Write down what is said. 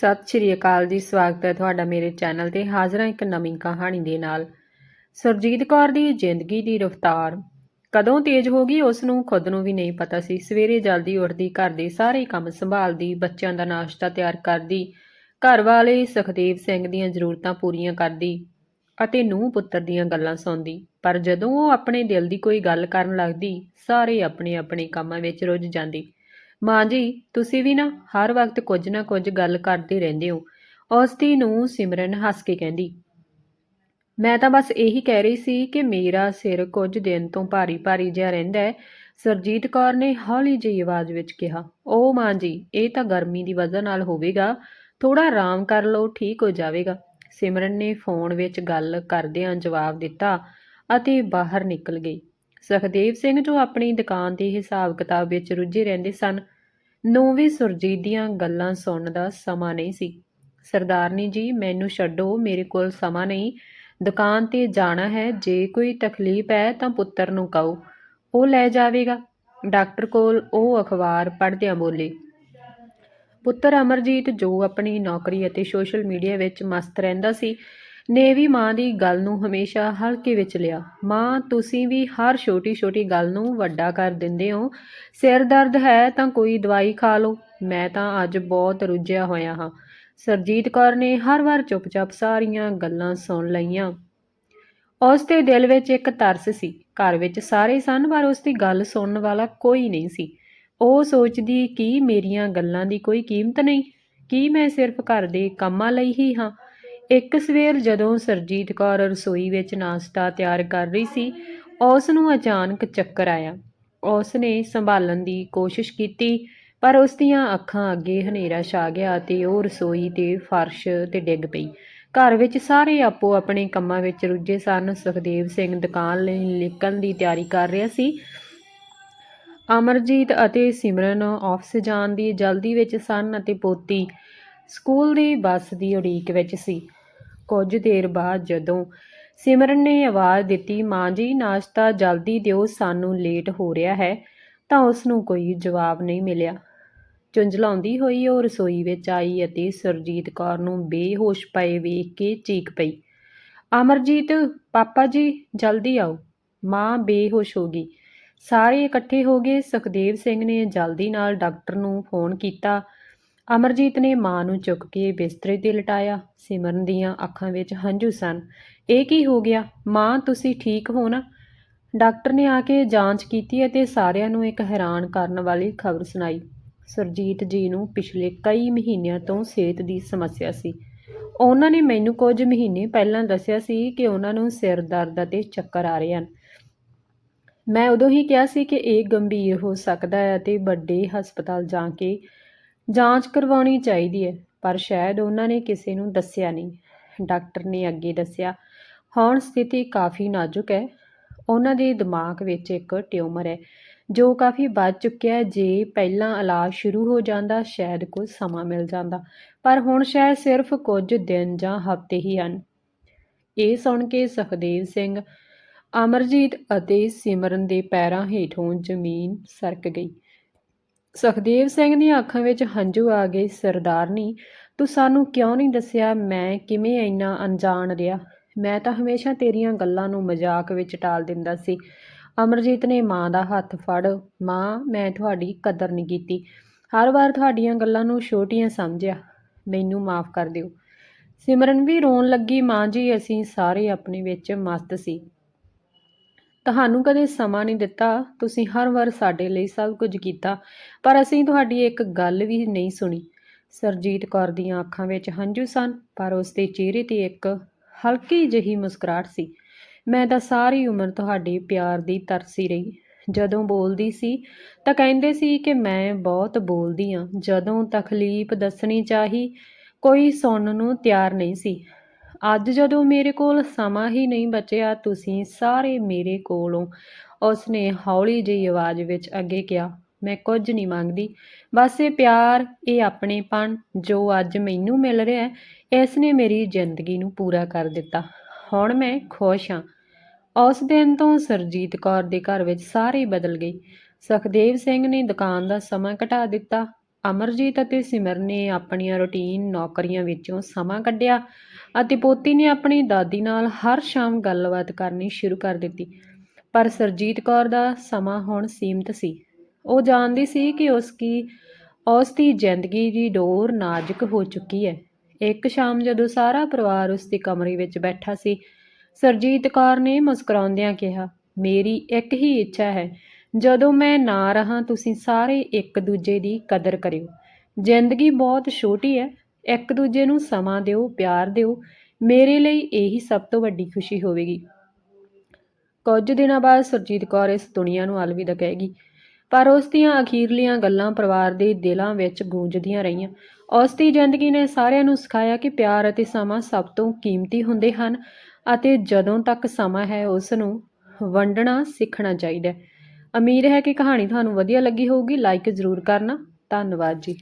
ਸਤਿ ਸ਼੍ਰੀ ਅਕਾਲ ਜੀ, ਸਵਾਗਤ ਹੈ ਤੁਹਾਡਾ ਮੇਰੇ ਚੈਨਲ ਤੇ ਹਾਜ਼ਰ ਹਾਂ ਇੱਕ ਨਵੀਂ ਕਹਾਣੀ ਦੇ ਨਾਲ। ਸੁਰਜੀਤ ਕੌਰ ਦੀ ਜ਼ਿੰਦਗੀ ਦੀ ਰਫ਼ਤਾਰ ਕਦੋਂ ਤੇਜ਼ ਹੋ ਗਈ ਉਸ ਨੂੰ ਖੁਦ ਨੂੰ ਵੀ ਨਹੀਂ ਪਤਾ ਸੀ। ਸਵੇਰੇ ਜਲਦੀ ਉੱਠਦੀ, ਘਰ ਦੇ ਸਾਰੇ ਕੰਮ ਸੰਭਾਲਦੀ, ਬੱਚਿਆਂ ਦਾ ਨਾਸ਼ਤਾ ਤਿਆਰ ਕਰਦੀ, ਘਰ ਵਾਲੇ ਸੁਖਦੇਵ ਸਿੰਘ ਦੀਆਂ ਜ਼ਰੂਰਤਾਂ ਪੂਰੀਆਂ ਕਰਦੀ ਅਤੇ ਨੂੰਹ ਪੁੱਤਰ ਦੀਆਂ ਗੱਲਾਂ ਸੁਣਦੀ। ਪਰ ਜਦੋਂ ਉਹ ਆਪਣੇ ਦਿਲ ਦੀ ਕੋਈ ਗੱਲ ਕਰਨ ਲੱਗਦੀ, ਸਾਰੇ ਆਪਣੇ ਆਪਣੇ ਕੰਮਾਂ ਵਿੱਚ ਰੁੱਝ ਜਾਂਦੇ। ਮਾਂ ਜੀ, ਤੁਸੀਂ ਵੀ ਨਾ ਹਰ ਵਕਤ ਕੁਝ ਨਾ ਕੁਝ ਗੱਲ ਕਰਦੇ ਰਹਿੰਦੇ ਹੋ। ਉਸ ਦੀ ਨੂੰ ਸਿਮਰਨ ਹੱਸ ਕੇ ਕਹਿੰਦੀ, ਮੈਂ ਤਾਂ ਬਸ ਇਹੀ ਕਹਿ ਰਹੀ ਸੀ ਕਿ ਮੇਰਾ ਸਿਰ ਕੁਝ ਦਿਨ ਤੋਂ ਭਾਰੀ ਭਾਰੀ ਜਿਹਾ ਰਹਿੰਦਾ ਹੈ। ਸਰਜੀਤ ਕੌਰ ਨੇ ਹੌਲੀ ਜਿਹੀ ਆਵਾਜ਼ ਵਿੱਚ ਕਿਹਾ ਉਹ ਮਾਂ ਜੀ, ਇਹ ਤਾਂ ਗਰਮੀ ਦੀ ਵਜ੍ਹਾ ਨਾਲ ਹੋਵੇਗਾ। ਥੋੜਾ ਆਰਾਮ ਕਰ ਲਓ, ਠੀਕ ਹੋ ਜਾਵੇਗਾ। ਸਿਮਰਨ ਨੇ ਫੋਨ ਵਿੱਚ ਗੱਲ ਕਰਦਿਆਂ ਜਵਾਬ ਦਿੱਤਾ ਅਤੇ ਬਾਹਰ ਨਿਕਲ ਗਈ। ਸੁਖਦੇਵ ਸਿੰਘ ਜੋ ਆਪਣੀ ਦੁਕਾਨ ਦੇ ਹਿਸਾਬ ਕਿਤਾਬ ਵਿੱਚ ਰੁੱਝੇ ਰਹਿੰਦੇ ਸਨ ਨੂੰ ਵੀ ਸੁਰਜੀਤ ਦੀਆਂ ਗੱਲਾਂ ਸੁਣਨ ਦਾ ਸਮਾਂ ਨਹੀਂ ਸੀ। ਸਰਦਾਰਨੀ ਜੀ, ਮੈਨੂੰ ਛੱਡੋ, ਮੇਰੇ ਕੋਲ ਸਮਾਂ ਨਹੀਂ। ਦੁਕਾਨ ਤੇ ਜਾਣਾ ਹੈ, ਜੇ ਕੋਈ ਤਕਲੀਫ ਹੈ ਤਾਂ ਪੁੱਤਰ ਨੂੰ ਕਹੋ। ਉਹ ਲੈ ਜਾਵੇਗਾ? ਡਾਕਟਰ ਕੋਲ ਉਹ ਅਖਬਾਰ ਪੜ੍ਹਦਿਆਂ ਬੋਲੇ। ਪੁੱਤਰ ਅਮਰਜੀਤ, ਜੋ ਆਪਣੀ ਨੌਕਰੀ ਅਤੇ ਸੋਸ਼ਲ ਮੀਡੀਆ ਵਿੱਚ ਮਸਤ ਰਹਿੰਦਾ ਸੀ ਨੇ ਵੀ ਮਾਂ ਦੀ ਗੱਲ ਨੂੰ ਹਮੇਸ਼ਾ ਹਲਕੇ ਵਿੱਚ ਲਿਆ। ਮਾਂ, ਤੁਸੀਂ ਵੀ ਹਰ ਛੋਟੀ-ਛੋਟੀ ਗੱਲ ਨੂੰ ਵੱਡਾ ਕਰ ਦਿੰਦੇ ਹੋ। ਸਿਰ ਦਰਦ ਹੈ ਤਾਂ ਕੋਈ ਦਵਾਈ ਖਾ ਲਓ। ਮੈਂ ਤਾਂ ਅੱਜ ਬਹੁਤ ਰੁੱਝਿਆ ਹੋਇਆ ਹਾਂ। ਸਰਜੀਤ ਕੌਰ ਨੇ ਹਰ ਵਾਰ ਚੁੱਪਚਾਪ ਸਾਰੀਆਂ ਗੱਲਾਂ ਸੁਣ ਲਈਆਂ। ਉਸ ਦੇ ਦਿਲ ਵਿੱਚ ਇੱਕ ਤਰਸ ਸੀ। ਘਰ ਵਿੱਚ ਸਾਰੇ ਸਨ, ਪਰ ਉਸ ਦੀ ਗੱਲ ਸੁਣਨ ਵਾਲਾ ਕੋਈ ਨਹੀਂ ਸੀ। ਉਹ ਸੋਚਦੀ, ਕਿ ਮੇਰੀਆਂ ਗੱਲਾਂ ਦੀ ਕੋਈ ਕੀਮਤ ਨਹੀਂ? ਕੀ ਮੈਂ ਸਿਰਫ ਘਰ ਦੇ ਕੰਮਾਂ ਲਈ ਹੀ ਹਾਂ? ਇੱਕ ਸਵੇਰ ਜਦੋਂ ਸਰਜੀਤ ਕੌਰ ਰਸੋਈ ਵਿੱਚ ਨਾਸ਼ਤਾ ਤਿਆਰ ਕਰ ਰਹੀ ਸੀ, ਉਸ ਨੂੰ ਅਚਾਨਕ ਚੱਕਰ ਆਇਆ। ਉਸ ਨੇ ਸੰਭਾਲਣ ਦੀ ਕੋਸ਼ਿਸ਼ ਕੀਤੀ, ਪਰ ਉਸ ਦੀਆਂ ਅੱਖਾਂ ਅੱਗੇ ਹਨੇਰਾ ਛਾ ਗਿਆ ਅਤੇ ਉਹ ਰਸੋਈ 'ਤੇ ਫਰਸ਼ ਤੇ ਡਿੱਗ ਪਈ। ਘਰ ਵਿੱਚ ਸਾਰੇ ਆਪੋ ਆਪਣੇ ਕੰਮਾਂ ਵਿੱਚ ਰੁੱਝੇ ਸਨ। ਸੁਖਦੇਵ ਸਿੰਘ ਦੁਕਾਨ ਲਈ ਨਿਕਲਣ ਦੀ ਤਿਆਰੀ ਕਰ ਰਿਹਾ ਸੀ। ਅਮਰਜੀਤ ਅਤੇ ਸਿਮਰਨ ਆਫਿਸ ਜਾਣ ਦੀ ਜਲਦੀ ਵਿੱਚ ਸਨ ਅਤੇ ਪੋਤੀ ਸਕੂਲ ਦੀ ਬੱਸ ਦੀ ਉਡੀਕ ਵਿੱਚ ਸੀ। ਕੁਝ ਦੇਰ ਬਾਅਦ ਜਦੋਂ ਸਿਮਰਨ ਨੇ ਆਵਾਜ਼ ਦਿੱਤੀ, ਮਾਂ ਜੀ, ਨਾਸ਼ਤਾ ਜਲਦੀ ਦਿਓ, ਸਾਨੂੰ ਲੇਟ ਹੋ ਰਿਹਾ ਹੈ। ਤਾਂ ਉਸ ਨੂੰ ਕੋਈ ਜਵਾਬ ਨਹੀਂ ਮਿਲਿਆ। ਚੁੰਝਲਾਉਂਦੀ ਹੋਈ ਉਹ ਰਸੋਈ ਵਿੱਚ ਆਈ ਅਤੇ ਸਰਜੀਤ ਕੌਰ ਨੂੰ ਬੇਹੋਸ਼ ਪਏ ਵੇਖ ਕੇ ਚੀਕ ਪਈ। ਅਮਰਜੀਤ, ਪਾਪਾ ਜੀ, ਜਲਦੀ ਆਓ। ਮਾਂ ਬੇਹੋਸ਼ ਹੋ ਗਈ। ਸਾਰੇ ਇਕੱਠੇ ਹੋ ਗਏ। ਸੁਖਦੇਵ ਸਿੰਘ ਨੇ ਜਲਦੀ ਨਾਲ ਡਾਕਟਰ ਨੂੰ ਫੋਨ ਕੀਤਾ। ਅਮਰਜੀਤ ਨੇ ਮਾਂ ਨੂੰ ਚੁੱਕ ਕੇ ਬਿਸਤਰੇ ਤੇ ਲਟਾਇਆ। ਸਿਮਰਨ ਦੀਆਂ ਅੱਖਾਂ ਵਿੱਚ ਹੰਝੂ ਸਨ। ਇਹ ਕੀ ਹੋ ਗਿਆ? ਮਾਂ, ਤੁਸੀਂ ਠੀਕ ਹੋ ਨਾ? ਡਾਕਟਰ ਨੇ ਆ ਕੇ ਜਾਂਚ ਕੀਤੀ ਅਤੇ ਸਾਰਿਆਂ ਨੂੰ ਇੱਕ ਹੈਰਾਨ ਕਰਨ ਵਾਲੀ ਖਬਰ ਸੁਣਾਈ। ਸੁਰਜੀਤ ਜੀ ਨੂੰ ਪਿਛਲੇ ਕਈ ਮਹੀਨਿਆਂ ਤੋਂ ਸਿਹਤ ਦੀ ਸਮੱਸਿਆ ਸੀ। ਉਹਨਾਂ ਨੇ ਮੈਨੂੰ ਕੁਝ ਮਹੀਨੇ ਪਹਿਲਾਂ ਦੱਸਿਆ ਸੀ ਕਿ ਉਹਨਾਂ ਨੂੰ ਸਿਰ ਦਰਦ ਅਤੇ ਚੱਕਰ ਆ ਰਹੇ ਹਨ। ਮੈਂ ਉਦੋਂ ਹੀ ਕਿਹਾ ਸੀ ਕਿ ਇਹ ਗੰਭੀਰ ਹੋ ਸਕਦਾ ਹੈ ਅਤੇ ਵੱਡੇ ਹਸਪਤਾਲ ਜਾ ਕੇ ਜਾਂਚ ਕਰਵਾਉਣੀ ਚਾਹੀਦੀ ਹੈ, ਪਰ ਸ਼ਾਇਦ ਉਹਨਾਂ ਨੇ ਕਿਸੇ ਨੂੰ ਦੱਸਿਆ ਨਹੀਂ। ਡਾਕਟਰ ਨੇ ਅੱਗੇ ਦੱਸਿਆ, ਹੁਣ ਸਥਿਤੀ ਕਾਫੀ ਨਾਜ਼ੁਕ ਹੈ। ਉਹਨਾਂ ਦੇ ਦਿਮਾਗ ਵਿੱਚ ਇੱਕ ਟਿਊਮਰ ਹੈ, ਜੋ ਕਾਫੀ ਵੱਧ ਚੁੱਕਿਆ ਜੇ ਪਹਿਲਾਂ ਇਲਾਜ ਸ਼ੁਰੂ ਹੋ ਜਾਂਦਾ, ਸ਼ਾਇਦ ਕੁਝ ਸਮਾਂ ਮਿਲ ਜਾਂਦਾ, ਪਰ ਹੁਣ ਸ਼ਾਇਦ ਸਿਰਫ ਕੁਝ ਦਿਨ ਜਾਂ ਹਫ਼ਤੇ ਹੀ ਹਨ। ਇਹ ਸੁਣ ਕੇ ਸੁਖਦੇਵ ਸਿੰਘ, ਅਮਰਜੀਤ ਅਤੇ ਸਿਮਰਨ ਦੇ ਪੈਰਾਂ ਹੇਠੋਂ ਜ਼ਮੀਨ ਸਰਕ ਗਈ। ਸੁਖਦੇਵ ਸਿੰਘ ਦੀਆਂ ਅੱਖਾਂ ਵਿੱਚ ਹੰਝੂ ਆ ਗਏ, ਸਰਦਾਰਨੀ, ਤੂੰ ਸਾਨੂੰ ਕਿਉਂ ਨਹੀਂ ਦੱਸਿਆ ਮੈਂ ਕਿਵੇਂ ਇੰਨਾ ਅਣਜਾਣ ਰਿਹਾ? ਮੈਂ ਤਾਂ ਹਮੇਸ਼ਾ ਤੇਰੀਆਂ ਗੱਲਾਂ ਨੂੰ ਮਜ਼ਾਕ ਵਿੱਚ ਟਾਲ ਦਿੰਦਾ ਸੀ। ਅਮਰਜੀਤ ਨੇ ਮਾਂ ਦਾ ਹੱਥ ਫੜ, ਮਾਂ, ਮੈਂ ਤੁਹਾਡੀ ਕਦਰ ਨਹੀਂ ਕੀਤੀ। ਹਰ ਵਾਰ ਤੁਹਾਡੀਆਂ ਗੱਲਾਂ ਨੂੰ ਛੋਟੀਆਂ ਸਮਝਿਆ। ਮੈਨੂੰ ਮਾਫ ਕਰ ਦਿਓ। ਸਿਮਰਨ ਵੀ ਰੋਣ ਲੱਗੀ, ਮਾਂ ਜੀ, ਅਸੀਂ ਸਾਰੇ ਆਪਣੇ ਵਿੱਚ ਮਸਤ ਸੀ। ਤੁਹਾਨੂੰ ਕਦੇ ਸਮਾਂ ਨਹੀਂ ਦਿੱਤਾ, ਤੁਸੀਂ ਹਰ ਵਾਰ ਸਾਡੇ ਲਈ ਸਭ ਕੁਝ ਕੀਤਾ, ਪਰ ਅਸੀਂ ਤੁਹਾਡੀ ਇੱਕ ਗੱਲ ਵੀ ਨਹੀਂ ਸੁਣੀ। ਸਰਜੀਤ ਕੌਰ ਦੀਆਂ ਅੱਖਾਂ ਵਿੱਚ ਹੰਝੂ ਸਨ, ਪਰ ਉਸ ਦੇ ਚਿਹਰੇ ਤੇ ਇੱਕ ਹਲਕੀ ਜਿਹੀ ਮੁਸਕਰਾਹਟ ਸੀ। ਮੈਂ ਤਾਂ ਸਾਰੀ ਉਮਰ ਤੁਹਾਡੇ ਪਿਆਰ ਦੀ ਤਰਸੀ ਰਹੀ। ਜਦੋਂ ਬੋਲਦੀ ਸੀ ਤਾਂ ਕਹਿੰਦੇ ਸੀ ਕਿ ਮੈਂ ਬਹੁਤ ਬੋਲਦੀ ਹਾਂ ਜਦੋਂ ਤਕਲੀਫ ਦੱਸਣੀ ਚਾਹੀ, ਕੋਈ ਸੁਣਨ ਨੂੰ ਤਿਆਰ ਨਹੀਂ ਸੀ। ਅੱਜ ਜਦੋਂ ਮੇਰੇ ਕੋਲ ਸਮਾਂ ਹੀ ਨਹੀਂ ਬਚਿਆ, ਤੁਸੀਂ ਸਾਰੇ ਮੇਰੇ ਕੋਲੋਂ ਉਸ ਨੇ ਹੌਲੀ ਜਿਹੀ ਆਵਾਜ਼ ਵਿੱਚ ਅੱਗੇ ਕਿਹਾ, ਮੈਂ ਕੁਝ ਨਹੀਂ ਮੰਗਦੀ। ਬਸ ਇਹ ਪਿਆਰ, ਇਹ ਆਪਣੇਪਣ ਜੋ ਅੱਜ ਮੈਨੂੰ ਮਿਲ ਰਿਹਾ ਹੈ ਇਸ ਨੇ ਮੇਰੀ ਜ਼ਿੰਦਗੀ ਨੂੰ ਪੂਰਾ ਕਰ ਦਿੱਤਾ। ਹੁਣ ਮੈਂ ਖੁਸ਼ ਹਾਂ। ਉਸ ਦਿਨ ਤੋਂ ਸਰਜੀਤ ਕੌਰ ਦੇ ਘਰ ਵਿੱਚ ਸਾਰੇ ਬਦਲ ਗਏ। ਸੁਖਦੇਵ ਸਿੰਘ ਨੇ ਦੁਕਾਨ ਦਾ ਸਮਾਂ ਘਟਾ ਦਿੱਤਾ। ਅਮਰਜੀਤ ਅਤੇ ਸਿਮਰ ਨੇ ਆਪਣੀਆਂ ਰੁਟੀਨ ਨੌਕਰੀਆਂ ਵਿੱਚੋਂ ਸਮਾਂ ਕੱਢਿਆ ਅਤੇ ਪੋਤੀ ਨੇ ਆਪਣੀ ਦਾਦੀ ਨਾਲ ਹਰ ਸ਼ਾਮ ਗੱਲਬਾਤ ਕਰਨੀ ਸ਼ੁਰੂ ਕਰ ਦਿੱਤੀ। ਪਰ ਸਰਜੀਤ ਕੌਰ ਦਾ ਸਮਾਂ ਹੁਣ ਸੀਮਤ ਸੀ। ਉਹ ਜਾਣਦੀ ਸੀ ਕਿ ਉਸ ਕੀ, ਉਸ ਦੀ ਜ਼ਿੰਦਗੀ ਦੀ ਡੋਰ ਨਾਜ਼ੁਕ ਹੋ ਚੁੱਕੀ ਹੈ। ਇੱਕ ਸ਼ਾਮ ਜਦੋਂ ਸਾਰਾ ਪਰਿਵਾਰ ਉਸ ਦੇ ਕਮਰੇ ਵਿੱਚ ਬੈਠਾ ਸੀ, ਸਰਜੀਤ ਕੌਰ ਨੇ ਮੁਸਕਰਾਉਂਦਿਆਂ ਕਿਹਾ, ਮੇਰੀ ਇੱਕ ਹੀ ਇੱਛਾ ਹੈ ਜਦੋਂ ਮੈਂ ਨਾ ਰਹਾ, ਤੁਸੀਂ ਸਾਰੇ ਇੱਕ ਦੂਜੇ ਦੀ ਕਦਰ ਕਰਿਓ। ਜ਼ਿੰਦਗੀ ਬਹੁਤ ਛੋਟੀ ਹੈ। ਇੱਕ ਦੂਜੇ ਨੂੰ ਸਮਾਂ ਦਿਓ, ਪਿਆਰ ਦਿਓ। ਮੇਰੇ ਲਈ ਇਹੀ ਸਭ ਤੋਂ ਵੱਡੀ ਖੁਸ਼ੀ ਹੋਵੇਗੀ। ਕੁਝ ਦਿਨਾਂ ਬਾਅਦ ਸਰਜੀਤ ਕੌਰ ਇਸ ਦੁਨੀਆ ਨੂੰ ਅਲਵਿਦਾ ਕਹੇਗੀ, ਪਰ ਉਸ ਦੀਆਂ ਅਖੀਰਲੀਆਂ ਗੱਲਾਂ ਪਰਿਵਾਰ ਦੇ ਦਿਲਾਂ ਵਿੱਚ ਗੂੰਜਦੀਆਂ ਰਹੀਆਂ। ਉਸ ਦੀ ਜ਼ਿੰਦਗੀ ਨੇ ਸਾਰਿਆਂ ਨੂੰ ਸਿਖਾਇਆ ਕਿ ਪਿਆਰ ਅਤੇ ਸਮਾਂ ਸਭ ਤੋਂ ਕੀਮਤੀ ਹੁੰਦੇ ਹਨ ਅਤੇ ਜਦੋਂ ਤੱਕ ਸਮਾਂ ਹੈ, ਉਸ ਨੂੰ ਵੰਡਣਾ ਸਿੱਖਣਾ ਚਾਹੀਦਾ ਹੈ। ਉਮੀਦ ਹੈ ਕਿ ਕਹਾਣੀ ਤੁਹਾਨੂੰ ਵਧੀਆ ਲੱਗੀ ਹੋਊਗੀ। ਲਾਈਕ ਜ਼ਰੂਰ ਕਰਨਾ। ਧੰਨਵਾਦ ਜੀ।